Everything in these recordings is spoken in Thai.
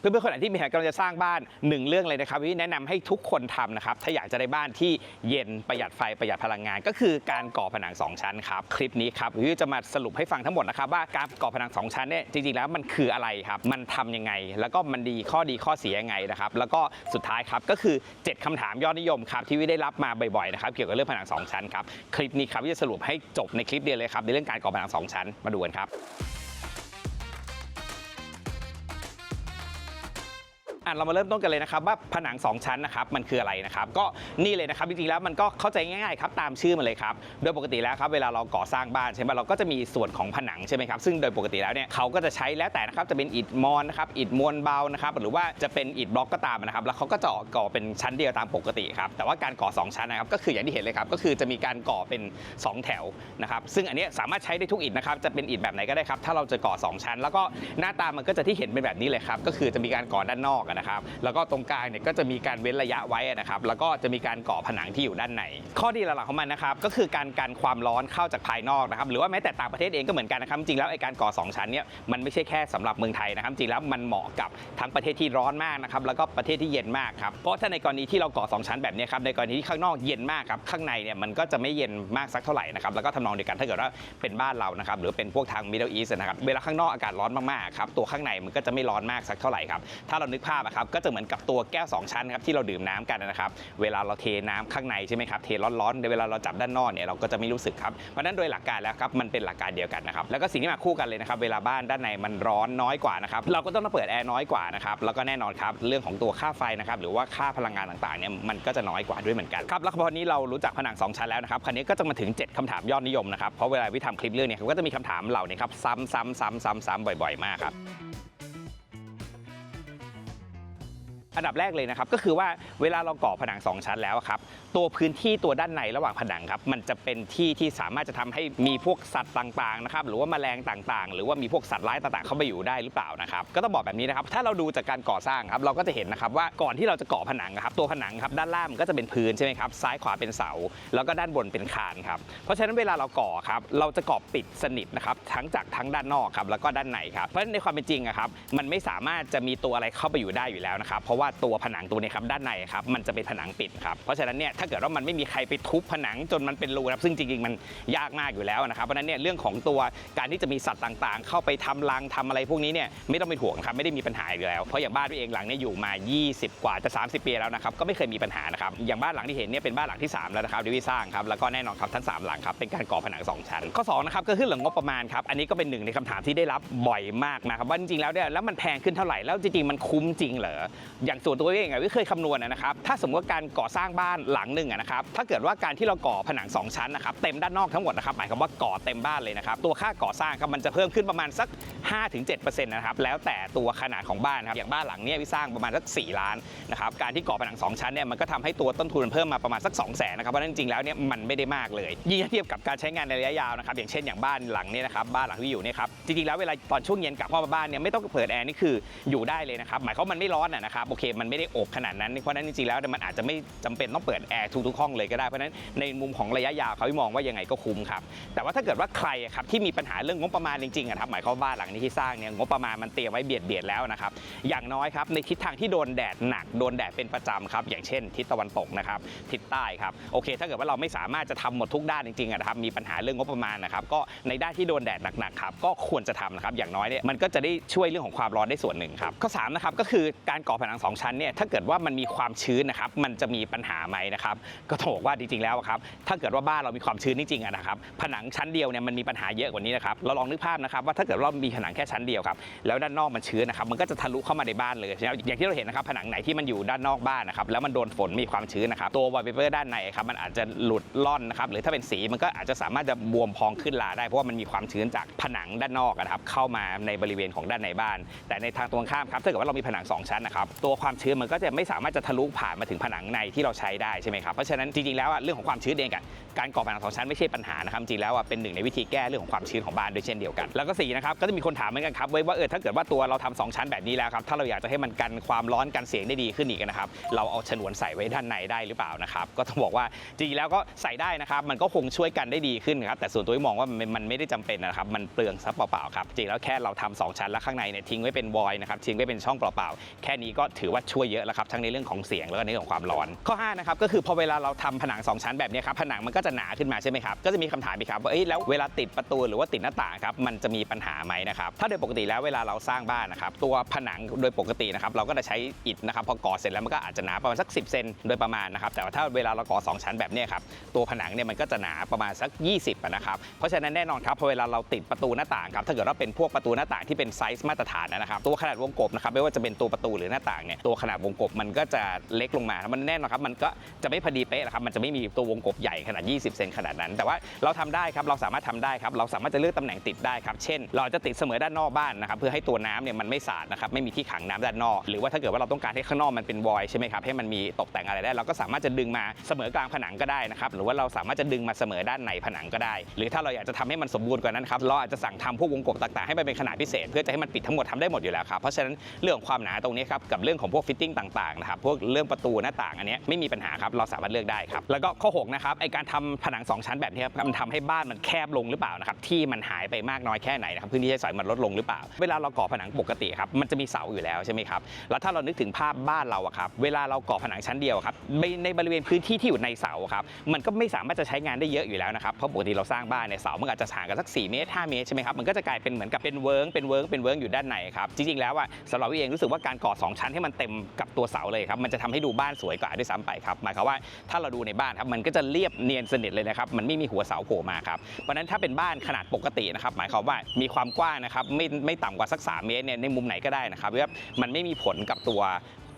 เพื่อนๆคนไหนที่มีแผนกำลังจะสร้างบ้านหนึ่งเรื่องเลยนะครับที่แนะนำให้ทุกคนทำนะครับถ้าอยากจะได้บ้านที่เย็นประหยัดไฟประหยัดพลังงาน ก็คือการก่อผนังสองชั้นครับคลิปนี้ครับวิวจะมาสรุปให้ฟังทั้งหมดนะครับว่าการก่อผนังสองชั้นเนี่ยจริงๆแล้วมันคืออะไรครับมันทำยังไง แล้วก็มันดีข้อดีข้อเสียยังไงนะครับแล้วก็สุดท้ายครับก็คือ 7คำถามยอดนิยมครับที่วิวได้รับมาบ่อยๆนะครับเกี่ยวกับเรื่องผนังสองชั้นครับคลิปนี้ครับวิวจะสรุปให้จบในคลิปเดียวเลยครับในเรื่องการก่อผนังสองชั้นมาดูกันครับ อะเรามาเริ่มต้นกันเลยนะครับว่าผนัง 2 ชั้นนะครับมันคืออะไรนะครับก็นี่เลยนะครับจริงๆแล้วมันก็เข้าใจง่ายๆครับตามชื่อมันเลยครับโดยปกติแล้วครับเวลาเราก่อสร้างบ้านใช่ไหมเราก็จะมีส่วนของผนังใช่ไหมครับซึ่งโดยปกติแล้วเนี่ยเขาก็จะใช้แล้วแต่นะครับจะเป็นอิฐมอนนะครับอิฐมวลเบานะครับหรือว่าจะเป็นอิฐบล็อกก็ตามนะครับแล้วเขาก็จะก่อเป็นชั้นเดียวตามปกติครับแต่ว่าการก่อ 2 ชั้นนะครับก็คืออย่างที่เห็นเลยครับก็คือจะมีการก่อเป็น 2 แถวนะครับซึ่งอันเนี้ยสามารถใช้ได้ทุกอิฐนะครับจะเป็นอิฐแบบไหนก็ได้ครับถ้าเราจะก่อ 2 ชั้น แล้วก็หน้าตามันก็จะที่เห็นเป็นแบบนี้เลยครับก็คือจะมีการก่อด้านนอกนะครับแล้วก็ตรงกลางเนี่ยก็จะมีการเว้นระยะไว้นะครับแล้วก็จะมีการก่อผนังที่อยู่ด้านในข้อดีหลักๆของมันนะครับก็คือการกันความร้อนเข้าจากภายนอกนะครับหรือว่าแม้แต่ต่างประเทศเองก็เหมือนกันนะครับจริงแล้วไอ้การก่อ 2 ชั้นเนี่ยมันไม่ใช่แค่สำหรับเมืองไทยนะครับจริงแล้วมันเหมาะกับทั้งประเทศที่ร้อนมากนะครับแล้วก็ประเทศที่เย็นมากครับเพราะถ้าในกรณีที่เราก่อ 2 ชั้นแบบนี้ครับในกรณีที่ข้างนอกเย็นมากครับข้างในเนี่ยมันก็จะไม่เย็นมากสักเท่าไหร่นะครับแล้วก็ทำนองเดียวกันถ้าเกิดว่าเป็นบ้านเรานะครับหรือเป็นพวกทาง Middle East นะครับเวลาข้างนอกอากาศร้อนมากๆครับตัวข้างในมันก็จะไม่ร้อนมากสักเท่าไหร่ครับถ้าเรานึกภาพะครับก็จะเหมือนกับตัวแก้ว 2 ชั้นครับที่เราดื่มน้ำกันนะครับเวลาเราเทน้ำข้างในใช่ไหมครับเทร้อนๆเวลาเราจับด้านนอกเนี่ยเราก็จะไม่รู้สึกครับเพราะนั้นโดยหลักการแล้วครับมันเป็นหลักการเดียวกันนะครับแล้วก็สิ่งที่มาคู่กันเลยนะครับเวลาบ้านด้านในมันร้อนน้อยกว่านะครับเราก็ต้องมาเปิดแอร์น้อยกว่านะครับแล้วก็แน่นอนครับเรื่องของตัวค่าไฟนะครับหรือว่าค่าพลังงานต่างๆเนี่ยมันก็จะน้อยกว่าด้วยเหมือนกันครับแล้วพอนี้เรารู้จักผนังสองชั้นแล้วนะครับคราวนี้ก็จะมาถึง 7คำถามยอดนิยมนะครับเพราะเวลาวิทำคลิปเรื่องเนี่ยเขาก็จะมีคำถามเหล่านี้ครับซ้ำซ้ำซ้ำซ้ำซ้ำบ่อย ๆ มากครับ อันดับแรกเลยนะครับ ก็คือว่าเวลาเราก่อผนัง 2 ชั้นแล้วครับ ตัวพื้นที่ตัวด้านในระหว่างผนังครับ มันจะเป็นที่ที่สามารถจะทำให้มีพวกสัตว์ต่างๆนะครับ หรือว่าแมลงต่างๆ หรือว่ามีพวกสัตว์ร้ายต่างๆ เข้าไปอยู่ได้หรือเปล่านะครับ ก็ต้องบอกแบบนี้นะครับ ถ้าเราดูจากการก่อสร้างครับ เราก็จะเห็นนะครับว่าก่อนที่เราจะก่อผนังครับ ตัวผนังครับด้านล่างมันก็จะเป็นพื้นใช่ไหมครับ ซ้ายขวาเป็นเสา แล้วก็ด้านบนเป็นคานครับ เพราะฉะนั้นเวลาเราก่อครับ เราจะก่อปิดสนิทนะครับ ทั้งจากทั้งด้านนอกครับ แล้วก็ด้านในครับ เพราะฉะนั้นในความเป็นจริงอะครับ มันไม่สามารถจะมีตัวอะไรเข้าไปอยู่ได้อยู่แล้วนะครับ เพราะว่าตัวผนังตัวนี้ครับด้านในครับมันจะเป็นผนังปิดครับเพราะฉะนั้นเนี่ยถ้าเกิดว่ามันไม่มีใครไปทุบผนังจนมันเป็นรูครับซึ่งจริงๆมันยากมากอยู่แล้วนะครับเพราะฉะนั้นเนี่ยเรื่องของตัวการที่จะมีสัตว์ต่างๆ เข้าไปทำรังทำอะไรพวกนี้เนี่ยไม่ต้องเป็นห่วงครับไม่ได้มีปัญหาอยู่แล้วเพราะอย่างบ้านพี่เองหลังเนี่ยอยู่มา 20 กว่าจะ 30 ปีแล้วนะครับก็ไม่เคยมีปัญหานะครับอย่างบ้านหลังที่เห็นเนี่ยเป็นบ้านหลังที่ 3 แล้วนะครับที่พี่สร้างครับแล้วก็แน่นอนครับทั้งสามหลังครับเป็นการก่อผนังสองชั้น ข้อ2นะครับก็คือเรื่องงบประมาณครับอันนี้ก็เป็นหนึ่งในคำถามที่ได้รับบ่อยมากนะครับว่าจริงๆแล้วเนี่ยแล้วมันแพงขึ้นเท่าไหร่แล้วจริงๆมันคุ้มจริงเหรออย่างส่วนตัวเองอะวิเคยคำนวณนะครับถ้าสมมติว่าการก่อสร้างบ้านหลังหนึ่งอะนะครับถ้าเกิดว่าการที่เราก่อผนัง 2 ชั้นนะครับเต็มด้านนอกทั้งหมดนะครับหมายความว่าก่อเต็มบ้านเลยนะครับตัวค่าก่อสร้างครับมันจะเพิ่มขึ้นประมาณสัก 5-7%นะครับแล้วแต่ตัวขนาดของบ้านครับอย่างบ้านหลังเนี้ยวิสร้างประมาณสัก 4 ล้านนะครับการที่ก่อผนัง 2 ชั้นเนี่ยมันก็ทำให้ตัวต้นทุนเพิ่มมาประมาณสัก 2 0 0 0 0นนะครับเพราะนั้นจริงๆแล้วเนี่ยมันไม่ได้มากเลยยิ่งเทียบกับการใช้งานในระยะยาวนะครับอย่างเช่นอย่างบ้านหลังนี้นะครับบ้านหลังที่อยู่เนี่ยครับจริงๆแล้วเวลาตอนช่วงเย็นกลับเข้ามาบ้านเนี่ยไม่ต้องเปิดแอร์นี่คืออยู่ได้เลยนะครับหมายความมันไม่ร้อนนะครับโอเคมันไม่ได้อบขนาดนั้น เพราะนั้นจริงๆแล้วเนี่ยมันอาจจะไม่จำเป็นต้องเปิดแอร์ทุกๆห้องเลยก็ได้ เพราะนั้นในมุมของระยะยาวเขามองว่ายังไงก็คุ้มครับ แต่ว่าถ้าเกิดว่าใครครับที่มีปัญหาเรื่องงบประมาณจริงๆอะครับหมายความว่าบ้านหลังนี้ที่สร้างเนี่ยงบประมาณมันเตรียมไว้เบียดเบียดแล้วนะครับอย่างน้อยครับในทิศทางที่โดนแดดหนักโดนแดดเป็นประจำครับอย่างเช่น ทิศตะวันตกนะครับทิศใต้ครับโอเค ถ้าเกิดว่าเราไม่สามารถจะทำหมดทุกด้านจริงๆอะนะครับมีปัญหาเรื่องงบประมาณนะครับก็ในด้านที่โดนแดดหนักๆครับก็ควรจะทำนะครับอย่างน้อยเนี่ยมันก็จะได้ช่วยเรื่องของความร้อนได้ส่วนหนึ่งครับข้อสามนะครับก็คือการก่อผนังสองชั้นเนี่ยถ้าเกิดว่ามันมีความชื้นนะครับมันจะมีปัญหาไหมนะครับก็ต้องบอกว่าจริงๆแล้วครับถ้าเกิดว่าบ้านเรามีความชื้นจริงๆนะครับผนังชั้นเดียวเนี่ยมันมีปัญหาเยอะกว่านี้นะครับเราลองนึกภาพนะครับว่าถ้าเกิดเรามีผนังแค่ชั้นเดียวครับแล้วด้านนอกมันชื้นนะครับมันก็จะทะลุเข้ามาในบ้านเลยใช่ไหมอย่างที่เราเห็นนะครับผนังไหนที่มันอยู่ด้านนอกบ้านนะครับแล้วมันโดนฝนมีความชื้นนะครับตัววอลเปเปอร์ด้านในครับมันอาจจะหลุดล่อนนะครับหรือถ้าเป็นสีมันก็อาจจะสามารถจะบวมพองขึ้นลาได้เพราะว่ามันมีความชื้นจากผนังด้านนอกนะครับเข้ามาในบริเวณของด้านในบ้าน แต่ในทางตรงข้ามครับถ้าเกิดว่าเรามีผนังสองชั้นนะครับตัวความชื้นมันก็จะไม่สามารถจะทะลุผ่านมาถึงผนังในที่เราใช้ได้ใช่ไหมครับเพราะฉะนั้นจริงๆแล้วอะเรื่องของความชื้นเองอะการก่อผนังสองชั้นไม่ใช่ปัญหานะครับจริงแล้วอะเป็นหนึ่งในวิธีแก้เรื่องของความชื้นของบ้านด้วยเช่นเดียวกัน แล้วก็สี่นะครับก็จะมีคนถามเหมือนกันครับว่าเออถ้าเกิดว่าตัวเราทำสองชั้นแบบนี้แล้วครับถ้าเราอยากจะให้มันกันความร้อนกันเสียงได้ดีขึ้นอีกนะครับเราเอาฉนวนใส่ไว้ด้านในได้หรือเปล่านะครับก็ต้องบอกว่าจริงแล้วก็ใส่ได้นะครับมันก็คงช่วยกันได้ดีขึ้นครับแต่ส่วนตัวมองว่ามันไม่ได้จำเป็นนะครับมันเปลืองซะเปล่าๆครับจริงแล้วแค่เราทำสองชั้นแล้วข้างในเนี่ยทิ้งไว้เป็นวอยนะครับทิ้งไว้เป็นช่องเปล่าๆแค่นี้ก็ถือว่าช่วยเยอะแล้วครับทั้งในเรื่องของเสียงแล้วก็ในเรื่องของความร้อน ข้อ5นะครับก็คือพอเวลาเราทำผนังสองชั้นแบบนี้ครับผนังมันก็จะหนาขึ้นมาใช่ไหมครับก็จะมีคำถามอีกครับว่าเอ้ยแล้วเวลาติดประตูหรือว่าติดหน้าต่างครับมันจะมีปัญหาไหมนะครับถ้าโดยปกติแล้วเวลาเราสร้างบ้านนะครับตัวผนังโดยปกตินะครับเราก็จะใช้อิฐนะครับพอก่อเสร็จแล้วมันก็อาจจะหนาประมาณสัก 10 เซนโดยประมาณนะครับแต่ว่าถ้าเวลาเราก่อสองชั้นแบบนี้ครับตัวผนังเนี่ยมันก็จะหนาประมาณสัก 20นะครับเพราะฉะนั้นแน่นอนครับพอเวลาเราติดประตูหน้าต่างครับถ้าเกิดว่าเป็นพวกประตูหน้าต่างที่เป็นไซส์มาตรฐานนะครับตัวขนาดวงกบนะครับไม่ว่าจะเป็นตัวประตูหรือหน้าต่างเนี่ยตัวขนาดวงกบมันก็จะเล็กลงมา มันแน่นอนครับ มันก็จะไม่พอดีเป๊ะนะครับ มันจะไม่มีตัววงกบใหญ่ขนาด 20 เซนขนาดนั้น แต่ว่าเราทำได้ครับ เราสามารถทำได้ครับ เราสามารถจะเลือกตำแหน่งติดได้ครับ เช่น เราจะติดเสมอด้านนอกบ้านนะครับ เพื่อให้ตัวน้ำเนี่ยมันไม่สาดนะครับ ไม่มีที่ขังน้ำด้านนอก หรือว่าถ้าเกิดว่าเราต้องการให้ข้างนอกมันเป็นวอยใช่ไหมครับ ให้มันมีตกแต่งอะไรได้ เราก็สามารถจะดึงมาเสมอกลางผนังก็ได้นะครับ หรือว่าเราสามารถจะดึงมาเสมอด้านในผนังก็ได้ หรือถ้าเราอยากจะทำให้มันสมบูรณ์กว่านั้นครับ เราอาจจะสั่งทำพวกวงกบต่างๆให้มันเป็นขนาดพิเศษ เพื่อจะให้มันปิดทั้งหมดทำได้หมดอยู่แล้วครับ เพราะฉะนั้นเรื่องความหนาตรงนี้ครับกับเรื่องของพวกฟิตติ้งต่างๆนะครับพวกเรื่องประตูหน้าต่างอันนี้ไม่มีปัญหาครับเราสามารถเลือกได้ครับแล้วก็ข้อ6นะครับไอการทำผนังสองชั้นแบบนี้ครับมันทำให้บ้านมันแคบลงหรือเปล่านะครับที่มันหายไปมากน้อยแค่ไหนนะครับพื้นที่ใช้สอยมันลดลงหรือเปล่า เวลาเราก่อผนังปกติครับมันจะมีเสาอยู่แล้วใช่ไหมครับแล้วถ้าเรานึกถึงภาพบ้านเราอะครับเวลาเราก่อผนังชั้นเดียวครับในบริเวณพื้นที่ที่อยู่ในเสาครับมันก็ไม่สามารถจะใช้งานได้เยอะอยู่แล้วนะครับเพราะปกติเราสร้างบ้านเนี่ยเสามันอาจจะห่างกันสัก4เมตร5เมตรใช่ไหมครับมันก็จะกลายเป็นเหมือนกับเป็นเวิร์งเป็นเวิร์งเป็นเวิร์งอยู่ด้านในครับจริงๆแล้วอะสำหรับวิเองรู้สึกว่าการก่อสองชั้นให้มันเต็มกับตัวเสาเลยครับมันจะทำให้ดูบ้านสวยกว่าด้วยซ้ำไปครับหมายความว่าถ้าเราดูในบ้านครับมันก็จะเรียบเนียนสนิทเลยนะครับมันไม่มีหัวเสาโผล่มาครับเพราะนั้นถ้าเป็นบ้านขนาดปกตินะครับหมายความว่ามีความกว้างนะครับไม่ไม่ต่ำกว่าสัก 3 เมตรเนี่ยในมุมไหนก็ได้นะครับเพราะมันไม่มีผลกับตัว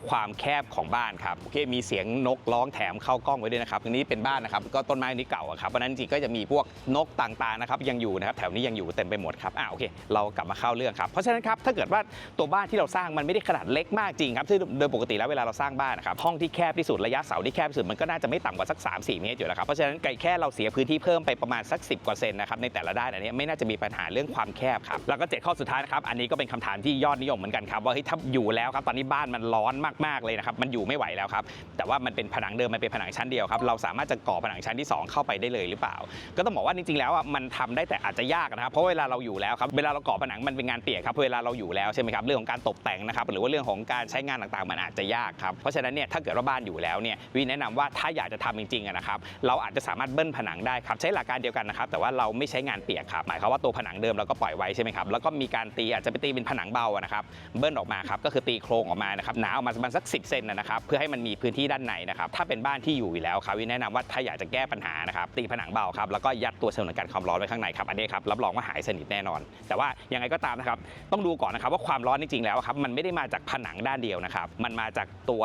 ความแคบของบ้านครับโอเคมีเสียงนกร้องแถมเข้ากล้องไว้ด้วยนะครับอันนี้เป็นบ้านนะครับก็ต้นไม้นี้เก่าอะครับเพราะนั้นจริงก็จะมีพวกนกต่างๆนะครับยังอยู่นะครับแถวนี้ยังอยู่เต็มไปหมดครับอ่าโอเค เรากลับมาเข้าเรื่องครับเพราะฉะนั้นครับถ้าเกิดว่าตัวบ้านที่เราสร้างมันไม่ได้ขนาดเล็กมากจริงครับซึ่งโดยปกติแล้วเวลาเราสร้างบ้านนะครับห้องที่แคบที่สุดระยะเสาที่แคบที่สุดมันก็น่าจะไม่ต่ำกว่าสัก 3-4 เมตรอยู่แล้วครับเพราะฉะนั้นไก่แค่เราเสียพื้นที่เพิ่มไปประมาณสัก 10กว่าเซนนะครับในแต่ละด้านอันนี้ไม่น่าจะมีปัญหาเรื่องความแคบครับแล้วก็เจ็ดข้อสุดท้ายนะครับอันนี้ก็เป็นคำถามที่ยอดนิยมเหมือนกันครับว่าเฮ้ยถ้าอยู่แล้วครับตอนนี้บ้านมันร้อนมากมากๆเลยนะครับมันอยู่ไม่ไหวแล้วครับแต่ว่ามันเป็นผนังเดิมมันเป็นผนังชั้นเดียวครับเราสามารถจะก่อผนังชั้นที่สองเข้าไปได้เลยหรือเปล่า ก็ต้องบอกว่าจริงๆแล้วอะมันทำได้แต่อาจจะยากนะครับเพราะเวลาเราอยู่แล้วครับเวลาเราก่อผนังมันเป็นงานเปียกครับเวลาเราอยู่แล้วใช่ไหมครับเรื่องของการตกแต่งนะครับหรือว่าเรื่องของการใช้งานต่างๆ มันอาจจะยากครับเพราะฉะนั้นเนี่ยถ้าเกิดว่าบ้านอยู่แล้วเนี่ยวิแนะนำว่าถ้าอยากจะทำจริงๆนะครับเราอาจจะสามารถเบิ้ลผนังได้ครับใช้หลักการเดียวกันนะครับแต่ว่าเราไม่ใช้งานเปียกครับหมายความว่าตัวผนังเดิมเราก็ปล่อยไว้ใช่ไหมครับแล้วก็มีการตีอาจจะไปตีเป็นผนังเบานะครับเบิ้ลออกมาครับก็คือตีโครงออกมานะครับหนาออกมาประมาณสัก 10 เซนนะครับเพื่อให้มันมีพื้นที่ด้านในนะครับถ้าเป็นบ้านที่อยู่อยู่แล้วครับวิแนะนำว่าถ้าอยากจะแก้ปัญหานะครับตีผนังเบาครับแล้วก็ยัดตัวฉนวนกันความร้อนไว้ข้างในครับอันนี้ครับรับรองว่าหายสนิทแน่นอน แต่ว่ายังไงก็ตามนะครับต้องดูก่อนนะครับว่าความร้อนจริงๆแล้วครับมันไม่ได้มาจากผนังด้านเดียวนะครับมันมาจากตัว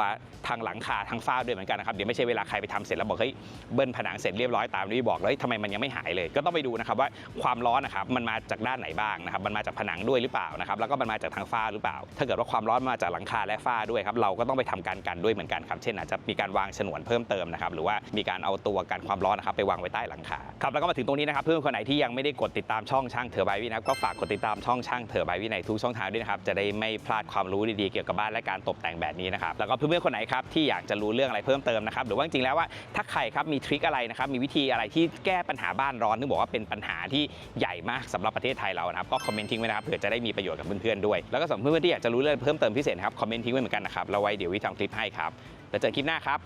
ทางหลังคาทางฝ้าด้วยเหมือนกันนะครับเดี๋ยวไม่ใช่เวลาใครไปทำเสร็จแล้วบอกเฮ้ยเบิ้ลผนังเสร็จเรียบร้อยตามที่บอกแล้วเฮ้ยทำไมมันยังไม่หายเลย ก็ต้องไปดูนะครับว่าความร้อนนะครับมันมาจากด้านไหนบ้างนะครับมันมาจากผนังด้วยหรือเปล่านะครับแล้วก็มันมาจากทางฝ้าหรือเปล่า ถ้าเกิดว่าความร้อนมาจากหลังคาและฝ้าด้วยครับเราก็ต้องไปทำการกันด้วยเหมือนกันครับ เช่นอาจจะมีการวางฉนวนเพิ่มเติมนะครับ หรือว่ามีการเอาตัวกันความร้อนนะครับไปวางไว้ใต้หลังคาครับแล้วก็มาถึงตรงนี้นะครับเพื่อนคนไหนที่ยังไม่ได้กดติดตามช่องช่างเถอใบวินะครับก็ฝากกดติดตามช่องช่างเถอใบวิในทุกช่องทางด้วยนะครับจะได้ไม่พลาดความรู้ดีๆเกี่ยวกับบ้านและการตกแต่งแบบนี้นะครับแล้วก็เพื่อนๆคนไหนครับที่อยากจะรู้เรื่องอะไรเพิ่มเติมนะครับหรือว่าจริงๆแล้วว่าถ้าใครครับมีทริคอะไรนะครับมีวิธีอะไรที่แก้ปัญหาบ้านร้อนที่บอกว่าเป็นปัญหาที่ใหญ่มากสำหรับประเทศไทยเรานะครับก็คอมเมนต์ทิ้งไว้นะครับเผื่อจะได้มีประโยชน์กับเพื่อนๆด้วย แล้วก็สำหรับเพื่อนๆที่อยากจะรู้เรื่องเพิ่มเติมพิเศษครับคอมเมนต์ทิ้งไว้เหมือนกันนะครับเราไว้เดี๋ยววิทำคลิปให้ครับ แล้วเจอคลิปหน้าครับ